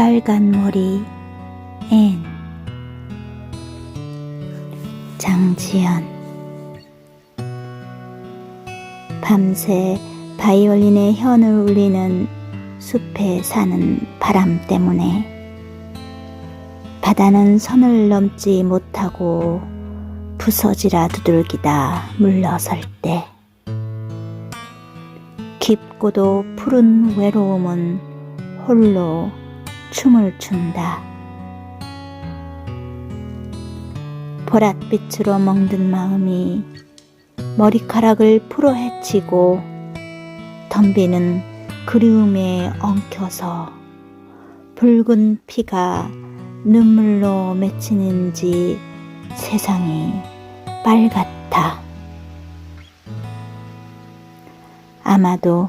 빨간 머리 앤 장지연. 밤새 바이올린의 현을 울리는 숲에 사는 바람 때문에 바다는 선을 넘지 못하고 부서지라 두들기다 물러설 때. 깊고도 푸른 외로움은 홀로 춤을 춘다. 보랏빛으로 멍든 마음이 머리카락을 풀어 헤치고 덤비는 그리움에 엉켜서 붉은 피가 눈물로 맺히는지 세상이 빨갛다. 아마도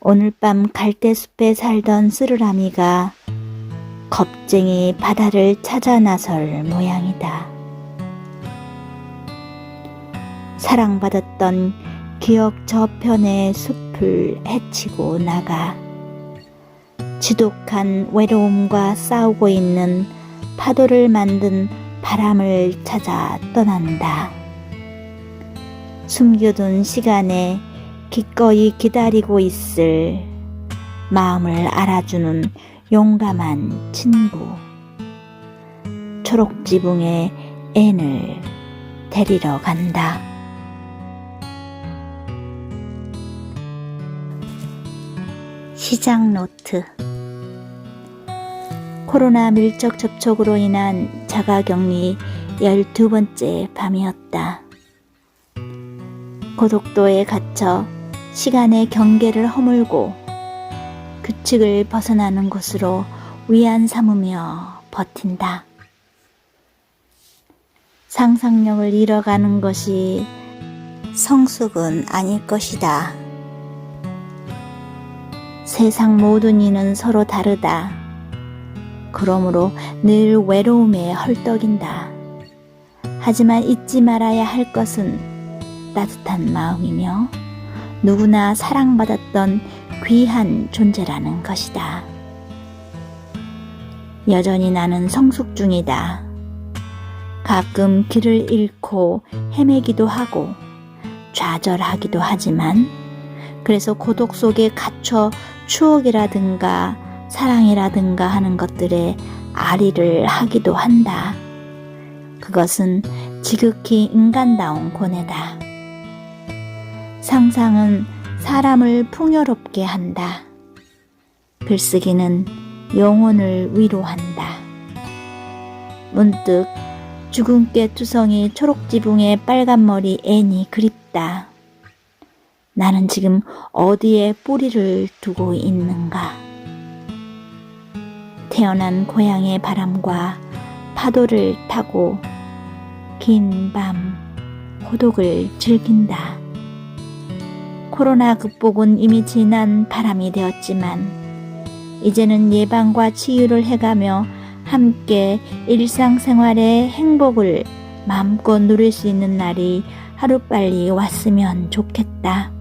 오늘 밤 갈대숲에 살던 쓰르라미가 겁쟁이 바다를 찾아 나설 모양이다. 사랑받았던 기억 저편의 숲을 헤치고 나가 지독한 외로움과 싸우고 있는 파도를 만든 바람을 찾아 떠난다. 숨겨둔 시간에 기꺼이 기다리고 있을 마음을 알아주는 용감한 친구. 초록 지붕의 앤을 데리러 간다. 시작 노트 코로나 밀접 접촉으로 인한 자가격리 12번째 밤이었다. 고독도에 갇혀 시간의 경계를 허물고 규칙을 벗어나는 곳으로 위안 삼으며 버틴다. 상상력을 잃어가는 것이 성숙은 아닐 것이다. 세상 모든 이는 서로 다르다. 그러므로 늘 외로움에 헐떡인다. 하지만 잊지 말아야 할 것은 따뜻한 마음이며 누구나 사랑받았던 귀한 존재라는 것이다. 여전히 나는 성숙 중이다. 가끔 길을 잃고 헤매기도 하고 좌절하기도 하지만 그래서 고독 속에 갇혀 추억이라든가 사랑이라든가 하는 것들에 아리를 하기도 한다. 그것은 지극히 인간다운 고뇌다. 상상은 사람을 풍요롭게 한다. 글쓰기는 영혼을 위로한다. 문득 주근깨 투성이 초록 지붕의 빨간 머리 앤이 그립다. 나는 지금 어디에 뿌리를 두고 있는가? 태어난 고향의 바람과 파도를 타고 긴 밤 호독을 즐긴다. 코로나 극복은 이미 지난 바람이 되었지만 이제는 예방과 치유를 해가며 함께 일상생활의 행복을 마음껏 누릴 수 있는 날이 하루빨리 왔으면 좋겠다.